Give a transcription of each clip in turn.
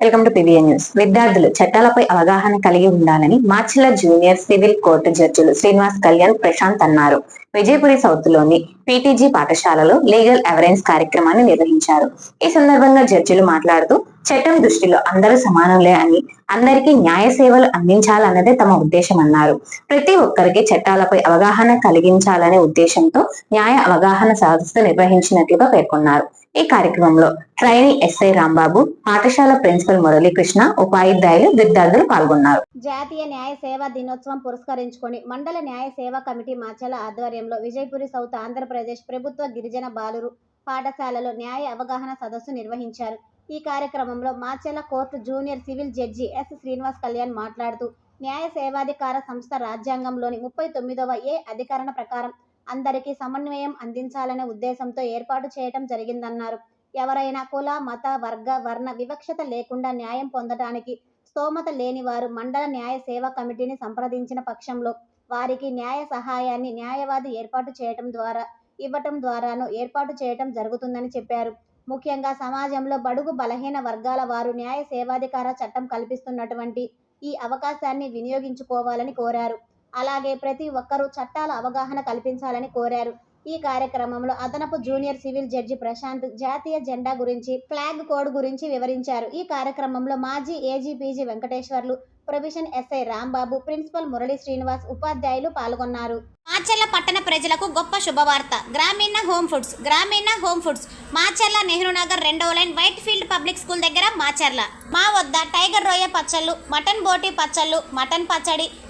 Welcome to PVN news. విద్యార్థులు చట్టాలపై అవగాహన కలిగి ఉండాలని మార్చిల జూనియర్ సివిల్ కోర్టు జడ్జిలు శ్రీనివాస్ కళ్యాణ్ ప్రశాంత్ అన్నారు. విజయపురి సౌత్లోని పీటీజీ పాఠశాలలో లీగల్ అవేరెన్స్ కార్యక్రమాన్ని నిర్వహించారు. ఈ సందర్భంగా జడ్జిలు మాట్లాడుతూ చట్టం దృష్టిలో అందరూ సమానంలే అని అందరికీ న్యాయ సేవలు అందించాలన్నదే తమ ఉద్దేశం అన్నారు. ప్రతి ఒక్కరికి చట్టాలపై అవగాహన కలిగించాలనే ఉద్దేశంతో న్యాయ అవగాహన సదస్సు నిర్వహించినట్లుగా పేర్కొన్నారు. ఈ కార్యక్రమంలో ట్రైనీ ఎస్ఐ రాంబాబు పాఠశాల ప్రిన్సిపల్ మురళీకృష్ణ ఉపాధ్యాయులు విద్యార్థులు పాల్గొన్నారు. జాతీయ న్యాయ సేవా దినోత్సవం పురస్కరించుకొని మండల న్యాయ సేవా కమిటీ మాచల ఆధ్వర్యంలో విజయపురి సౌత్ ఆంధ్రప్రదేశ్ ప్రభుత్వ గిరిజన బాలురు పాఠశాలలో న్యాయ అవగాహన సదస్సు నిర్వహించారు. ఈ కార్యక్రమంలో Macherla court junior civil judge S Srinivas Kalyan మాట్లాడుతూ న్యాయ సేవాధికార సంస్థ రాజ్యాంగంలోని ముప్పై తొమ్మిదవ ఏ అధికరణ ప్రకారం అందరికీ సమన్వయం అందించాలనే ఉద్దేశంతో ఏర్పాటు చేయటం జరిగిందన్నారు. ఎవరైనా కుల మత వర్గ వర్ణ వివక్షత లేకుండా న్యాయం పొందడానికి స్తోమత లేని వారు మండల న్యాయ సేవా కమిటీని సంప్రదించిన పక్షంలో వారికి న్యాయ సహాయాన్ని న్యాయవాది ఏర్పాటు చేయటం ద్వారా ఇవ్వటం ద్వారాను ఏర్పాటు చేయటం జరుగుతుందని చెప్పారు. ముఖ్యంగా సమాజంలో బడుగు బలహీన వర్గాల వారు న్యాయ సేవాధికార చట్టం కల్పిస్తున్నటువంటి ఈ అవకాశాన్ని వినియోగించుకోవాలని కోరారు. అలాగే ప్రతి ఒక్కరూ చట్టాల అవగాహన కల్పించాలని కోరారు. ఈ కార్యక్రమంలో అదనపు జూనియర్ సివిల్ జడ్జి ప్రశాంత్ జాతీయ జెండా గురించి ఫ్లాగ్ కోడ్ గురించి వివరించారు. ఈ కార్యక్రమంలో మాజీ AGPG Venkateswarlu provision SI Rambabu principal Murali Srinivas ఉపాధ్యాయులు పాల్గొన్నారు. మాచర్ల పట్టణ ప్రజలకు గొప్ప శుభవార్త. Grameena home foods Grameena home foods. Macherla Nehru Nagar రెండవ line white field public school దగ్గర మాచర్ల. మా వద్ద టైగర్ రొయ్య పచ్చళ్ళు మటన్ బోటి పచ్చళ్ళు మటన్ పచ్చడి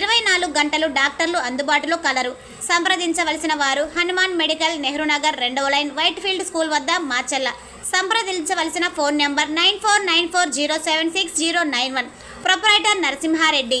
ఇరవై నాలుగు గంటలు డాక్టర్లు అందుబాటులో కలరు. సంప్రదించవలసిన వారు హనుమాన్ మెడికల్ నెహ్రూ నగర్ రెండవ లైన్ వైట్ ఫీల్డ్ స్కూల్ వద్ద మాచల్ల సంప్రదించవలసిన phone number nine four nine four zero seven six zero nine one. Proprietor Narasimha Reddy.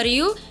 మరియు